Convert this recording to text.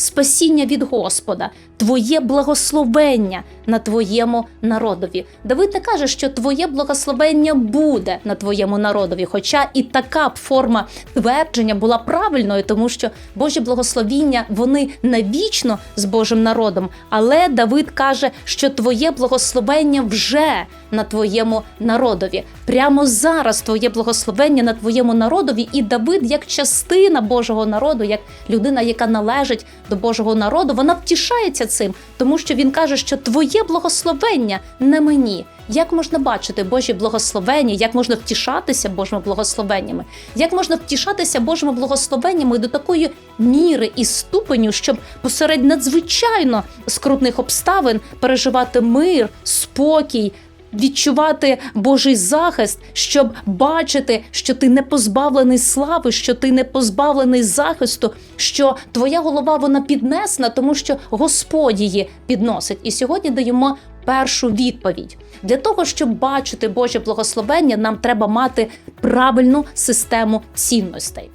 спасіння від Господа, твоє благословення на твоєму народові. Давид не каже, що твоє благословення буде на твоєму народові. Хоча і така б форма твердження була правильною, тому що Божі благословіння вони навічно з Божим народом. Але Давид каже, що твоє благословення вже на твоєму народові. Прямо зараз твоє благословення на твоєму народові, і Давид, як частина Божого народу, як людина, яка належить до Божого народу, вона втішається цим, тому що він каже, що твоє благословення не мені. Як можна бачити Божі благословення, як можна втішатися Божими благословеннями, як можна втішатися Божими благословеннями до такої міри і ступеню, щоб посеред надзвичайно скрутних обставин переживати мир, спокій, відчувати Божий захист, щоб бачити, що ти не позбавлений слави, що ти не позбавлений захисту, що твоя голова вона піднесена, тому що Господь її підносить. І сьогодні даємо першу відповідь. Для того, щоб бачити Боже благословення, нам треба мати правильну систему цінностей.